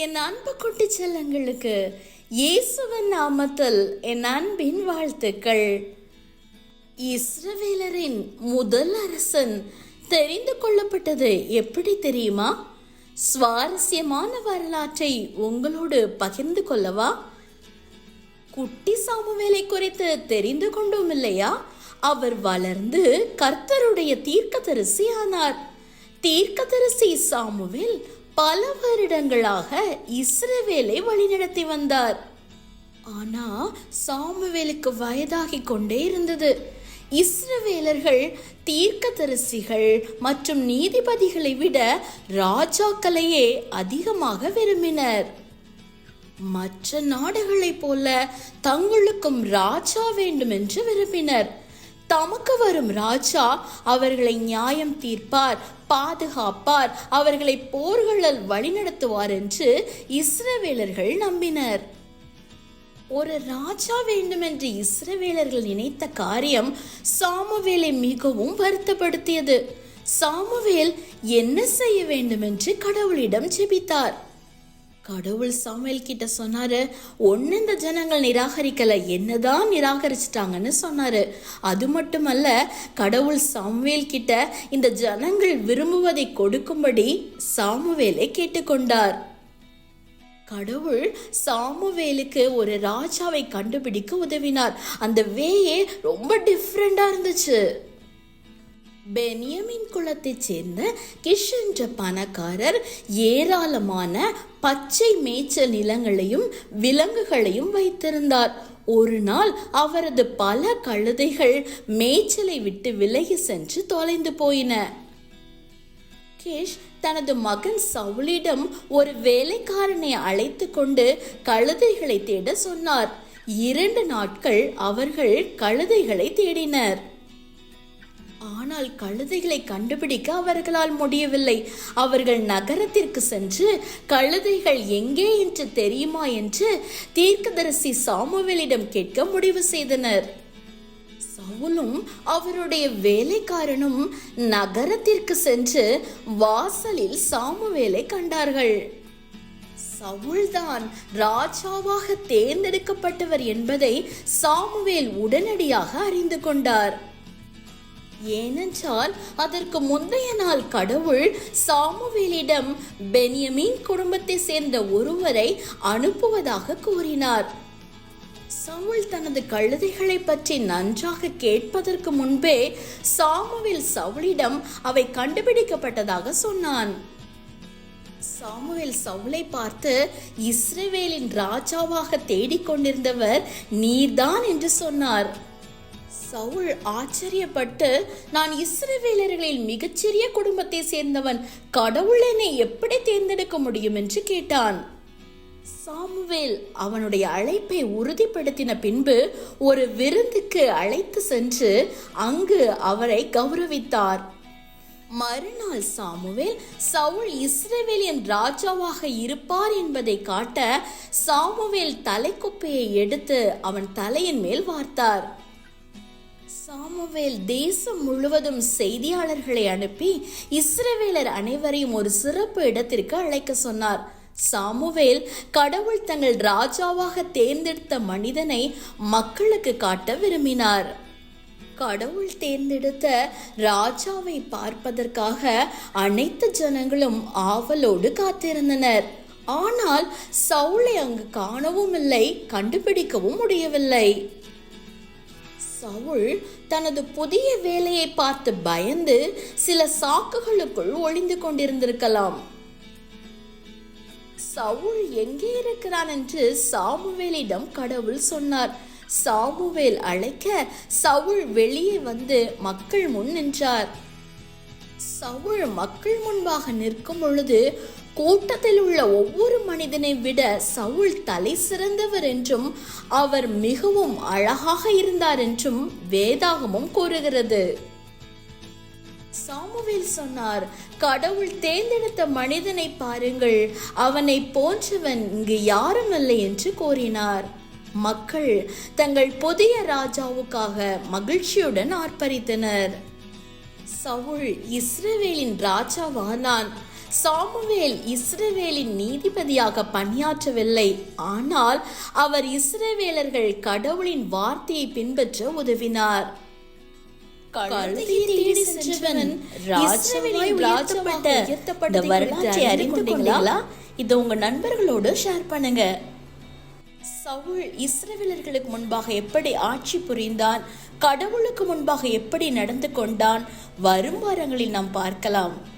என் அன்பு குட்டி செல்லங்களுக்கு இயேசுவின் நாமத்தில் என் அன்பின் வாழ்த்துக்கள். இஸ்ரவேலரின் முதல் அரசன் தெரிந்து கொள்ளப்பட்டது எப்படி தெரியுமா? சுவாரஸ்யமான வரலாற்றை உங்களோடு பகிர்ந்து கொள்ளவா? குட்டி சாமுவேலை குறித்து தெரிந்து கொண்டோம் இல்லையா? அவர் வளர்ந்து கர்த்தருடைய தீர்க்கதரிசி ஆனார் தீர்க்கதரிசி சாமுவேல் பல வருடங்களாக இஸ்ரவேலை வழிநடத்தி வந்தார். ஆனா சாமுவேலுக்கு வயதாகி கொண்டே இருந்தது. இஸ்ரவேலர்கள் தீர்க்கதரிசிகள் மற்றும் நீதிபதிகளை விட ராஜாக்களையே அதிகமாக விரும்பினர். மற்ற நாடுகளைப் போல தங்களுக்கும் ராஜா வேண்டும் என்று விரும்பினர். தமக்கு வரும் ராஜா அவர்களை நியாயம் தீர்ப்பார் பாதுகாப்பார் அவர்களை போர்களில் வழிநடத்துவார் என்று இஸ்ரவேலர்கள் நம்பினர். ஒரு ராஜா வேண்டும் என்று இஸ்ரவேலர்கள் நினைத்த காரியம் சாமுவேலை மிகவும் வருத்தப்படுத்தியது. சாமுவேல் என்ன செய்ய வேண்டும் என்று கடவுளிடம் ஜெபித்தார். கடவுள் சமையல் கிட்ட சொன்னாரு ஒன்னு இந்த ஜனங்கள் நிராகரிக்கல என்னதான் நிராகரிச்சிட்டாங்கன்னு சொன்னாரு. அது மட்டுமல்ல கடவுள் சாமுவேல் கிட்ட இந்த ஜனங்கள் விரும்புவதை கொடுக்கும்படி சாமுவேலை கேட்டுக்கொண்டார். கடவுள் சாமுவேலுக்கு ஒரு ராஜாவை கண்டுபிடிக்க உதவினார். அந்த வேயே ரொம்ப டிஃப்ரெண்டா இருந்துச்சு. பெனியமின் குலத்தைச் சேர்ந்த கிஷ் என்ற பணக்காரர் ஏராளமான பச்சை மேய்ச்சல் நிலங்களையும் விலங்குகளையும் வைத்திருந்தார். ஒரு நாள் அவரது பல கழுதைகள் மேய்ச்சலை விட்டு விலகி சென்று தொலைந்து போயின. கிஷ் தனது மகன் சவுலிடம் ஒரு வேலைக்காரனை அழைத்து கொண்டு கழுதைகளை தேட சொன்னார். இரண்டு நாட்கள் அவர்கள் கழுதைகளை தேடினர். ஆனால் கழுதைகளை கண்டுபிடிக்க அவர்களால் முடியவில்லை. அவர்கள் நகரத்திற்கு சென்று கழுதைகள் எங்கே என்று தெரியுமா? என்று தீர்க்கதரிசி சாமுவேலிடம் கேட்க முடிவு செய்தனர். சவுலும் அவருடைய வேலைக்காரனும் நகரத்திற்கு சென்று வாசலில் சாமுவேலை கண்டார்கள். சவுல்தான் ராஜாவாக தேர்ந்தெடுக்கப்பட்டவர் என்பதை சாமுவேல் உடனடியாக அறிந்து கொண்டார். ஏனென்றால் அதற்கு முந்தைய நாள் கடவுள் சாமுவேலிடம் பெனியமின் குடும்பத்தை சேர்ந்த ஒருவரை அனுப்புவதாக கூறினார். சவுல் தனது கழுதைகளை பற்றி நன்றாக கேட்பதற்கு முன்பே சாமுவேல் சவுலிடம் அவை கண்டுபிடிக்கப்பட்டதாக சொன்னான். சாமுவேல் சவுலை பார்த்து இஸ்ரேவேலின் ராஜாவாக தேடிக்கொண்டிருந்தவர் நீர்தான் என்று சொன்னார். சவுல் ஆச்சரியப்பட்டு நான் இஸ்ரவேலர்களில் மிகச்சிறிய குடும்பத்தை சேர்ந்தவன் கடவுள் என்னை எப்படி தேர்ந்தெடுக்க முடியும்? என்று கேட்டான். சாமுவேல் அவனுடைய அழைப்பை உறுதிப்படுத்தின பின்பு ஒரு விருந்துக்கு அழைத்து சென்று அங்கு அவரை கௌரவித்தார். மறுநாள் சாமுவேல் சவுல் இஸ்ரவேலின் ராஜாவாக இருப்பார் என்பதை காட்ட சாமுவேல் தலைக்குப்பையை எடுத்து அவன் தலையின் மேல் வார்த்தார். சாமுவேல் தேசம் முழுவதும் செய்தியாளர்களை அனுப்பி இஸ்ரவேலர் அனைவரையும் ஒரு சிறப்பு இடத்திற்கு அழைக்க சொன்னார். சாமுவேல் கடவுள் தங்கள் ராஜாவாக தேர்ந்தெடுத்த மனிதனை மக்களுக்கு காட்ட விரும்பினார். கடவுள் தேர்ந்தெடுத்த ராஜாவை பார்ப்பதற்காக அனைத்து ஜனங்களும் ஆவலோடு காத்திருந்தனர். ஆனால் சவுளை அங்கு காணவும் இல்லை கண்டுபிடிக்கவும் முடியவில்லை. சவுல் தனது புதிய வேலையை பார்த்து பயந்து சில சாக்குகளுக்குள் ஒளிந்து கொண்டிருந்திருக்கலாம். சவுல் எங்கே இருக்கிறான்? என்று சாமுவேலிடம் கடவுள் சொன்னார். சாமுவேல் அழைக்க சவுல் வெளியே வந்து மக்கள் முன் நின்றார் சவுள் மக்கள் முன்பாக நிற்கும் பொழுது கூட்டத்தில் உள்ள ஒவ்வொரு மனிதனை விட சவுல் தலை சிறந்தவர் என்றும் அவர் மிகவும் அழகாக இருந்தார் என்றும் வேதாகமும் கூறுகிறது. சாமுவேல் சொன்னார் கடவுள் தேர்ந்தெடுத்த மனிதனை பாருங்கள் அவனை போன்றவன் இங்கு யாரும் இல்லை என்று கூறினார். மக்கள் தங்கள் புதிய ராஜாவுக்காக மகிழ்ச்சியுடன் ஆர்ப்பரித்தனர். சவுல் இஸ்ரவேலின் ராஜாவானான். சாமுவேல் இஸ்ரவேலின் நீதிபதியாக பணியாற்றவில்லை. ஆனால் அவர் இஸ்ரவேலர்கள் கடவுளின் வார்த்தையை பின்பற்ற உதவினார். இதை உங்க நண்பர்களோடு ஷேர் பண்ணுங்க. சவுல் இஸ்ரவேலர்களுக்கு முன்பாக எப்படி ஆட்சி புரிந்தான்? கடவுளுக்கு முன்பாக எப்படி நடந்து கொண்டான்? வரும் வாரங்களில் நாம் பார்க்கலாம்.